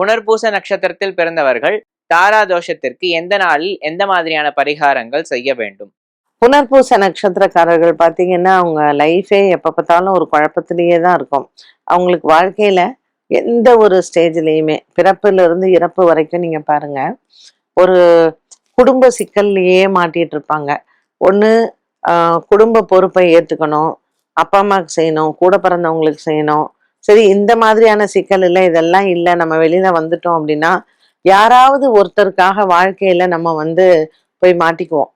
புனர்பூச நட்சத்திரத்தில் பிறந்தவர்கள் தாரா தோஷத்திற்கு எந்த நாளில் எந்த மாதிரியான பரிகாரங்கள் செய்ய வேண்டும்? புனர்பூச நட்சத்திரக்காரர்கள் பார்த்தீங்கன்னா அவங்க லைஃபே எப்போ பார்த்தாலும் ஒரு குழப்பத்திலேயே தான் இருக்கும். அவங்களுக்கு வாழ்க்கையில எந்த ஒரு ஸ்டேஜ்லேயுமே பிறப்புல இருந்து இறப்பு வரைக்கும் நீங்க பாருங்க. ஒரு குடும்ப சிக்கல்லையே மாட்டிட்டு இருப்பாங்க. ஒன்று குடும்ப பொறுப்பை ஏற்றுக்கணும் அப்பா அம்மாவுக்கு செய்யணும் கூட பிறந்தவங்களுக்கு செய்யணும் சரி இந்த மாதிரியான சிக்கல் இல்லை இதெல்லாம் இல்லை நம்ம வெளியில வந்துட்டோம் அப்படின்னா யாராவது ஒருத்தருக்காக வாழ்க்கையில நம்ம வந்து போய் மாட்டிக்குவோம்.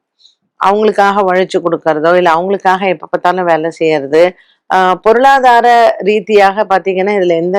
அவங்களுக்காக உழைச்சு கொடுக்கறதோ இல்லை அவங்களுக்காக எப்போ பார்த்தாலும் வேலை செய்யறது ஆஹ் பொருளாதார ரீதியாக பார்த்தீங்கன்னா இதுல எந்த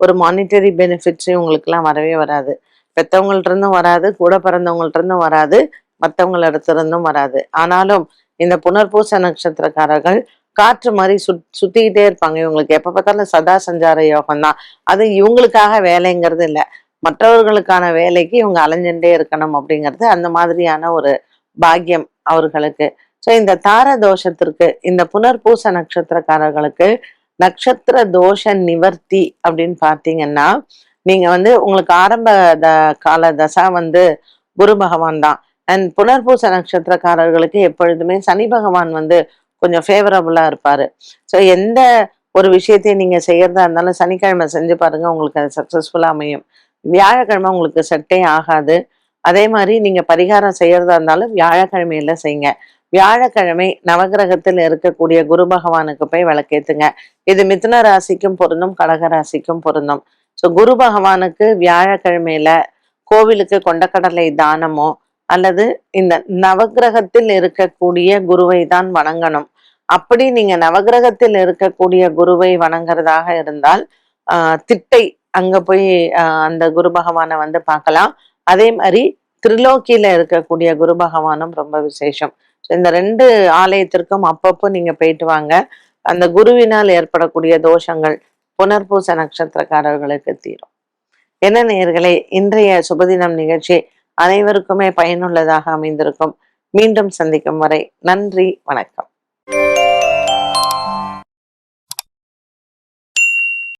ஒரு மானிட்டரி பெனிஃபிட்ஸும் உங்களுக்குலாம் வரவே வராது. பெத்தவங்கள்ட்ட இருந்தும் வராது கூட பிறந்தவங்கள்ட்ட இருந்தும் வராது மற்றவங்களிடத்துல இருந்தும் வராது. ஆனாலும் இந்த புனர்பூச நட்சத்திரக்காரர்கள் காற்று மாதிரி சுத் சுத்திக்கிட்டே இருப்பாங்க. இவங்களுக்கு எப்ப பார்த்தாலும் சதா சஞ்சார யோகம் தான் அது இவங்களுக்காக வேலைங்கிறது இல்லை. மற்றவர்களுக்கான வேலைக்கு இவங்க அலைஞ்சுட்டே இருக்கணும் அப்படிங்கிறது அந்த மாதிரியான ஒரு பாக்கியம் அவர்களுக்கு. ஸோ இந்த தார தோஷத்திற்கு இந்த புனர்பூச நட்சத்திரக்காரர்களுக்கு நட்சத்திர தோஷ நிவர்த்தி அப்படின்னு பார்த்தீங்கன்னா நீங்க வந்து உங்களுக்கு ஆரம்ப த கால தசா வந்து குரு பகவான் தான். அண்ட் புனர்பூச நட்சத்திரக்காரர்களுக்கு எப்பொழுதுமே சனி பகவான் வந்து கொஞ்சம் ஃபேவரபுளாக இருப்பார். ஸோ எந்த ஒரு விஷயத்தையும் நீங்கள் செய்கிறதா இருந்தாலும் சனிக்கிழமை செஞ்சு பாருங்கள் உங்களுக்கு அது சக்ஸஸ்ஃபுல்லாக அமையும். வியாழக்கிழமை உங்களுக்கு செட்டே ஆகாது. அதே மாதிரி நீங்கள் பரிகாரம் செய்யறதா இருந்தாலும் வியாழக்கிழமையில செய்யுங்க. வியாழக்கிழமை நவகிரகத்தில் இருக்கக்கூடிய குரு பகவானுக்கு போய் விளக்கேத்துங்க. இது மிதுன ராசிக்கும் பொருந்தும் கடக ராசிக்கும் பொருந்தும். ஸோ குரு பகவானுக்கு வியாழக்கிழமையில கோவிலுக்கு கொண்டக்கடலை தானமோ அல்லது இந்த நவகிரகத்தில் இருக்கக்கூடிய குருவை தான் வணங்கணும். அப்படி நீங்க நவகிரகத்தில் இருக்கக்கூடிய குருவை வணங்குறதாக இருந்தால் ஆஹ் திட்டை அங்க போய் அந்த குரு பகவானை வந்து பார்க்கலாம். அதே மாதிரி திரிலோக்கியில இருக்கக்கூடிய குரு பகவானும் ரொம்ப விசேஷம். இந்த ரெண்டு ஆலயத்திற்கும் அப்பப்போ நீங்க போயிட்டு வாங்க. அந்த குருவினால் ஏற்படக்கூடிய தோஷங்கள் புனர்பூச நட்சத்திரக்காரர்களுக்கு தீரும். என்ன நேயர்களே இன்றைய சுபதினம் நிகழ்ச்சி அனைவருக்குமே பயனுள்ளதாக அமைந்திருக்கும். மீண்டும் சந்திக்கும் வரை நன்றி வணக்கம்.